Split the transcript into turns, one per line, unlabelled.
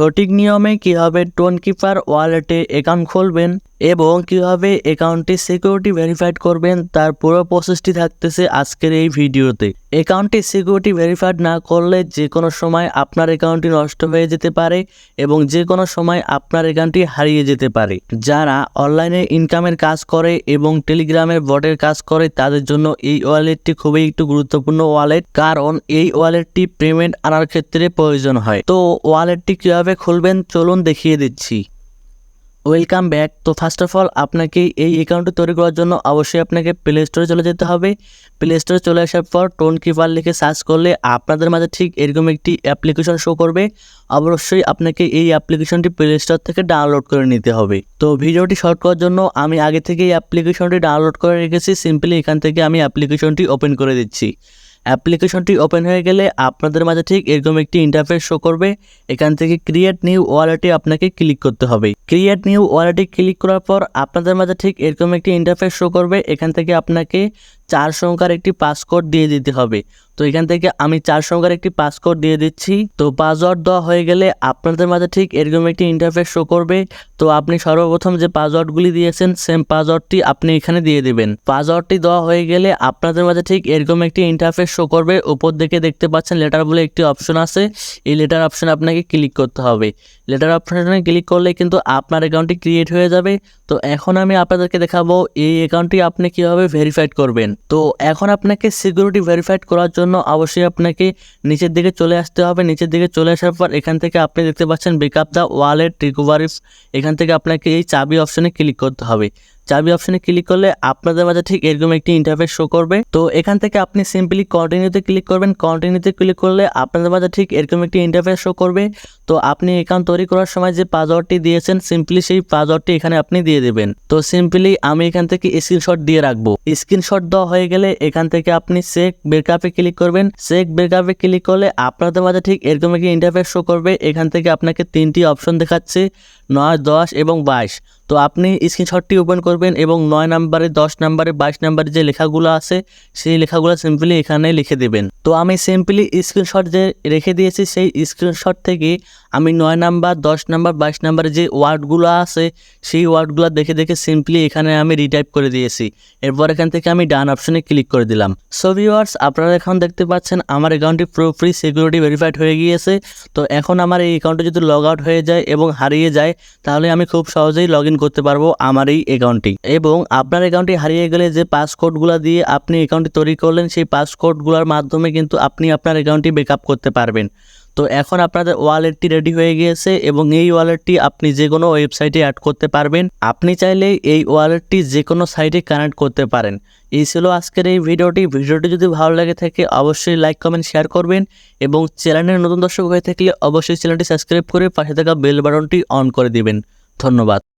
সঠিক নিয়মে কীভাবে টোন কিপার ওয়ালেটে অ্যাকাউন্ট খুলবেন? এবং কীভাবে অ্যাকাউন্টটি সিকিউরিটি ভেরিফাইড করবেন তার পুরো প্রসেসটি থাকতেছে আজকের এই ভিডিওতে। অ্যাকাউন্টটি সিকিউরিটি ভেরিফাইড না করলে যে কোনো সময় আপনার অ্যাকাউন্টটি নষ্ট হয়ে যেতে পারে এবং যে কোনো সময় আপনার অ্যাকাউন্টটি হারিয়ে যেতে পারে। যারা অনলাইনে ইনকামের কাজ করে এবং টেলিগ্রামের বটের কাজ করে তাদের জন্য এই ওয়ালেটটি খুবই একটু গুরুত্বপূর্ণ ওয়ালেট, কারণ এই ওয়ালেটটি পেমেন্ট আনার ক্ষেত্রে প্রয়োজন হয়। তো ওয়ালেটটি কীভাবে খুলবেন চলুন দেখিয়ে দিচ্ছি। ওয়েলকাম ব্যাক তো ফার্স্ট অফ অল আপনাকে এই অ্যাকাউন্টটি তৈরি করার জন্য অবশ্যই আপনাকে প্লে স্টোরে চলে যেতে হবে। প্লে স্টোরে চলে আসার পর টোন কিপার লিখে সার্চ করলে আপনাদের মাঝে ঠিক এরকম একটি অ্যাপ্লিকেশন শো করবে। অবশ্যই আপনাকে এই অ্যাপ্লিকেশনটি প্লে স্টোর থেকে ডাউনলোড করে নিতে হবে। তো ভিডিওটি শর্ট করার জন্য আমি আগে থেকে এই অ্যাপ্লিকেশনটি ডাউনলোড করে রেখেছি। সিম্পলি এখান থেকে আমি অ্যাপ্লিকেশনটি ওপেন করে দিচ্ছি। অ্যাপ্লিকেশনটি ওপেন হয়ে গেলে আপনাদের মাঝে ঠিক এরকম একটি ইন্টারফেস শো করবে। এখান থেকে ক্রিয়েট নিউ ওয়ালেটে আপনাকে ক্লিক করতে হবে। ক্রিয়েট নিউ ওয়ালেটে ক্লিক করার পর আপনাদের মাঝে ঠিক এরকম একটি ইন্টারফেস শো করবে। এখান থেকে আপনাকে চার সংখ্যার একটি পাসকোড দিয়ে দিতে হবে। তো এখান থেকে আমি চার সংখ্যার একটি পাসকোড দিয়ে দিচ্ছি। তো পাসওয়ার্ড দেওয়া হয়ে গেলে আপনাদের মাঝে ঠিক এরকম একটি ইন্টারফেস শো করবে। তো আপনি সর্বপ্রথম যে পাসওয়ার্ডগুলি দিয়েছেন সেম পাসওয়ার্ডটি আপনি এখানে দিয়ে দেবেন। পাসওয়ার্ডটি দেওয়া হয়ে গেলে আপনাদের মাঝে ঠিক এরকম একটি ইন্টারফেস শো করবে। উপর দিকে দেখতে পাচ্ছেন লেটার বলে একটি অপশন আছে। এই লেটার অপশনে আপনাকে ক্লিক করতে হবে। লেটার অপশনে ক্লিক করলে কিন্তু আপনার অ্যাকাউন্টটি ক্রিয়েট হয়ে যাবে। তো এখন আমি আপনাদেরকে দেখাবো, এই অ্যাকাউন্টটি আপনি কীভাবে ভেরিফাইড করবেন। তো এখন আপনাকে সিকিউরিটি ভেরিফাইড করার জন্য অবশ্যই আপনাকে নিচের দিকে চলে আসতে হবে। নিচের দিকে চলে আসার পর এখান থেকে আপনি দেখতে পাচ্ছেন বেকআপ দ্য ওয়ালেট রিকভারি এখান থেকে আপনাকে এই চাবি অপশনে ক্লিক করতে হবে। চাবি অপশনে ক্লিক করলে আপনাদের মাঝে ঠিক এরকম একটি ইন্টারফেস শো করবে। তো এখান থেকে আপনি সিম্পলি কন্টিনিউতে ক্লিক করবেন। কন্টিনিউতে ক্লিক করলে আপনাদের মাঝে ঠিক এরকম একটি ইন্টারফেস শো করবে। তো আপনি অ্যাকাউন্ট তৈরি করার সময় যে পাসওয়ার্ডটি দিয়েছেন সিম্পলি সেই পাসওয়ার্ডটি এখানে আপনি দিয়ে দেবেন। তো সিম্পলি আমি এখান থেকে স্ক্রিনশট দিয়ে রাখব। স্ক্রিনশট দেওয়া হয়ে গেলে এখান থেকে আপনি চেক ব্রেকআপে ক্লিক করবেন। চেক ব্রেকআপে ক্লিক করলে আপনাদের মাঝে ঠিক এরকম একটি ইন্টারফেস শো করবে। এখান থেকে আপনাকে তিনটি অপশন দেখাচ্ছে, নয়, দশ এবং বাইশ। তো আপনি স্ক্রিনশটটি ওপেন করবেন এবং নয় নাম্বারে, দশ নাম্বারে, বাইশ নাম্বারে যে লেখাগুলো আছে, সেই লেখাগুলো সিম্পলি এখানে লিখে দেবেন। তো আমি সিম্পলি স্ক্রিনশট যে রেখে দিয়েছি, সেই স্ক্রিনশট থেকে আমি নয় নাম্বার, দশ নাম্বার, বাইশ নাম্বারে যে ওয়ার্ডগুলো আছে, সেই ওয়ার্ডগুলো দেখে দেখে সিম্পলি এখানে আমি রিটাইপ করে দিয়েছি। এরপর এখান থেকে আমি ডান অপশনে ক্লিক করে দিলাম। সো ভিউয়ার্স আপনারা এখন দেখতে পাচ্ছেন আমার অ্যাকাউন্টটি পুরোপুরি সিকিউরিটি ভেরিফাইড হয়ে গিয়েছে। তো এখন আমার এই অ্যাকাউন্টে যদি লগ আউট হয়ে যায় এবং হারিয়ে যায়, তাহলে আমি খুব সহজেই লগ ইন করতে পারব আমার এই অ্যাকাউন্টটি এবং আপনার অ্যাকাউন্টটি হারিয়ে গেলে যে পাসকোডগুলো দিয়ে আপনি অ্যাকাউন্টটি তৈরি করলেন, সেই পাসকোডগুলোর মাধ্যমে কিন্তু আপনি আপনার অ্যাকাউন্টটি ব্যাকআপ করতে পারবেন। তো এখন আপনাদের ওয়ালেটটি রেডি হয়ে গিয়েছে এবং এই ওয়ালেটটি আপনি যে কোনো ওয়েবসাইটে অ্যাড করতে পারবেন। আপনি চাইলে এই ওয়ালেটটি যে কোনো সাইটে কানেক্ট করতে পারেন। এই ছিল আজকের এই ভিডিওটি ভিডিওটি যদি ভালো লাগে থাকে, অবশ্যই লাইক কমেন্ট শেয়ার করবেন এবং চ্যানেলের নতুন দর্শক হয়ে থাকলে অবশ্যই চ্যানেলটি সাবস্ক্রাইব করে পাশে থাকা বেল বাটনটি অন করে দিবেন। ধন্যবাদ।